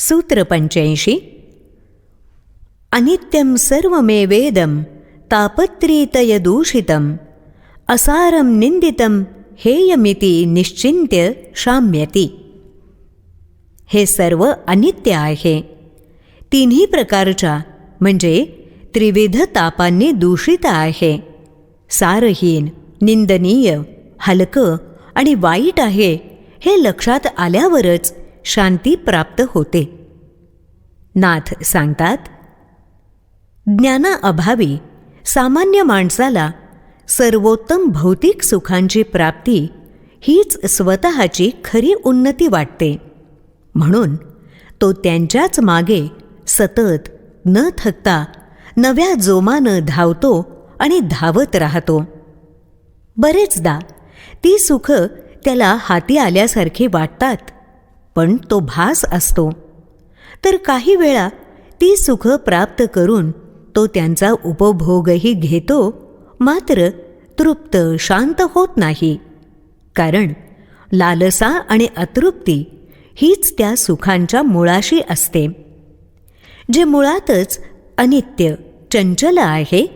सूत्र पंच्याऐंशी. अनित्यं सर्वमेवेदं तापत्रीतयदूषितम् असारं निंदितं हेयमिती निश्चिंत्य शाम्यती. हे सर्व अनित्य आहे. तिन्ही प्रकारच्या म्हणजे त्रिविध तापांनी दूषित आहे. सारहीन निंदनीय हलकं आणि वाईट आहे हे लक्षात आल्यावरच शांती प्राप्त होते. नाथ सांगतात ज्ञानाअभावी सामान्य माणसाला सर्वोत्तम भौतिक सुखांची प्राप्ती हीच स्वतःची खरी उन्नती वाटते. म्हणून तो त्यांच्याच मागे सतत न थकता नव्या जोमानं धावतो आणि धावत राहतो. बरेचदा ती सुख त्याला हाती आल्यासारखी वाटतात. पण तो भास असतो. तर काही वेळा ती सुख प्राप्त करून तो त्यांचा उपभोगही घेतो मात्र तृप्त शांत होत नाही. कारण लालसा आणि अतृप्ती हीच त्या सुखांच्या मुळाशी असते. जे मुळातच अनित्य चंचल आहे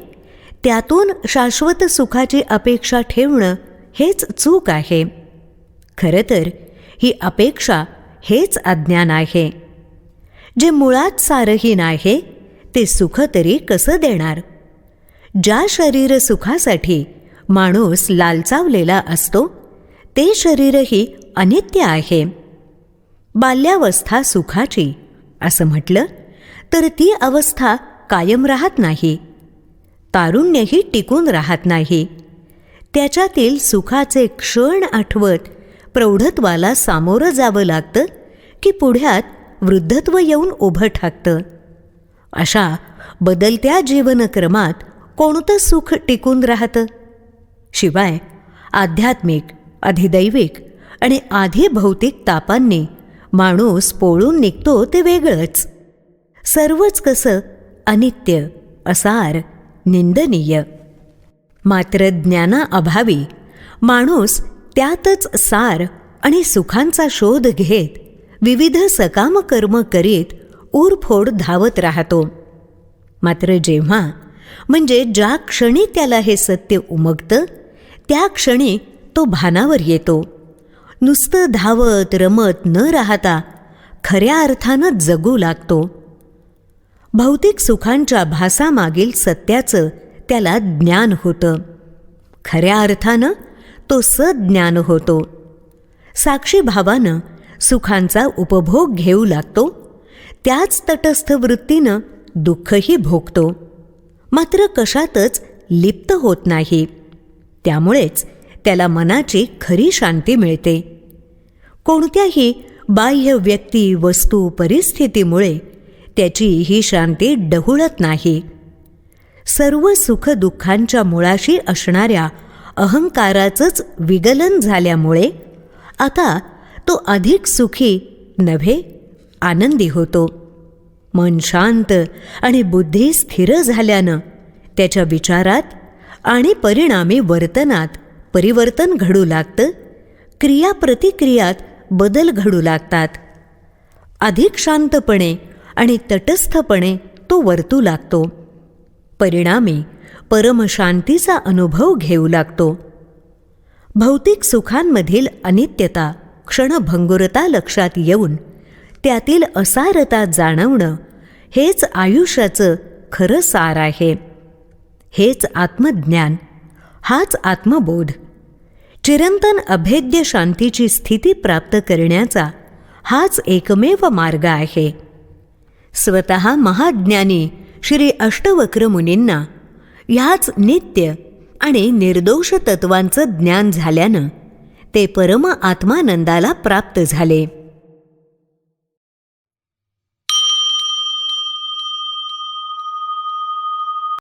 त्यातून शाश्वत सुखाची अपेक्षा ठेवणं हेच चूक आहे. खरं तर ही अपेक्षा हेच अज्ञान आहे. जे मुळात सारहीन आहे ते सुख तरी कसं देणार? ज्या शरीर सुखासाठी माणूस लालचावलेला असतो ते शरीरही अनित्य आहे. बाल्यावस्था सुखाची असं म्हटलं तर ती अवस्था कायम राहत नाही. तारुण्यही टिकून राहत नाही. त्याच्यातील सुखाचे क्षण आठवत प्रौढत्वाला सामोरं जावं लागतं की पुढ्यात वृद्धत्व येऊन उभं ठाकतं? अशा बदलत्या जीवनक्रमात कोणतं सुख टिकून राहतं? शिवाय आध्यात्मिक अधिदैविक आणि आधी भौतिक तापांनी माणूस पोळून निघतो ते वेगळंच. सर्वच कसं अनित्य असार निंदनीय. मात्र ज्ञानाअभावी माणूस त्यातच सार आणि सुखांचा शोध घेत विविध सकाम कर्म करीत उरफोड धावत राहतो. मात्र जेव्हा म्हणजे ज्या क्षणी त्याला हे सत्य उमगतं त्या क्षणी तो भानावर येतो. नुसतं धावत रमत न राहता खऱ्या अर्थानं जगू लागतो. भौतिक सुखांच्या भासामागील सत्याचं त्याला ज्ञान होतं. खऱ्या अर्थानं तो सज्ञान होतो. साक्षी भावानं सुखांचा उपभोग घेऊ लागतो. त्याच तटस्थ वृत्तीनं दुःखही भोगतो. मात्र कशातच लिप्त होत नाही. त्यामुळेच त्याला मनाची खरी शांती मिळते. कोणत्याही बाह्य व्यक्ती वस्तू परिस्थितीमुळे त्याची ही शांती डहुळत नाही. सर्व सुखदुःखांच्या मुळाशी असणाऱ्या अहंकाराचंच विगलन झाल्यामुळे आता तो अधिक सुखी नव्हे आनंदी होतो. मन शांत आणि बुद्धी स्थिर झाल्यानं त्याच्या विचारात आणि परिणामी वर्तनात परिवर्तन घडू लागतं क्रियाप्रतिक्रियात बदल घडू लागतात. अधिक शांतपणे आणि तटस्थपणे तो वर्तू लागतो. परिणामी परमशांतीचा अनुभव घेऊ लागतो. भौतिक सुखांमधील अनित्यता क्षणभंगुरता लक्षात येऊन त्यातील असारता जाणवणं हेच आयुष्याचं खरं सार आहे. हेच आत्मज्ञान हाच आत्मबोध. चिरंतन अभेद्य शांतीची स्थिती प्राप्त करण्याचा हाच एकमेव मार्ग आहे. स्वत महाज्ञानी श्री अष्टवक्र मुनींना ह्याच नित्य आणि निर्दोष तत्वांचं ज्ञान झाल्यानं ते परम आत्मानंदाला प्राप्त झाले.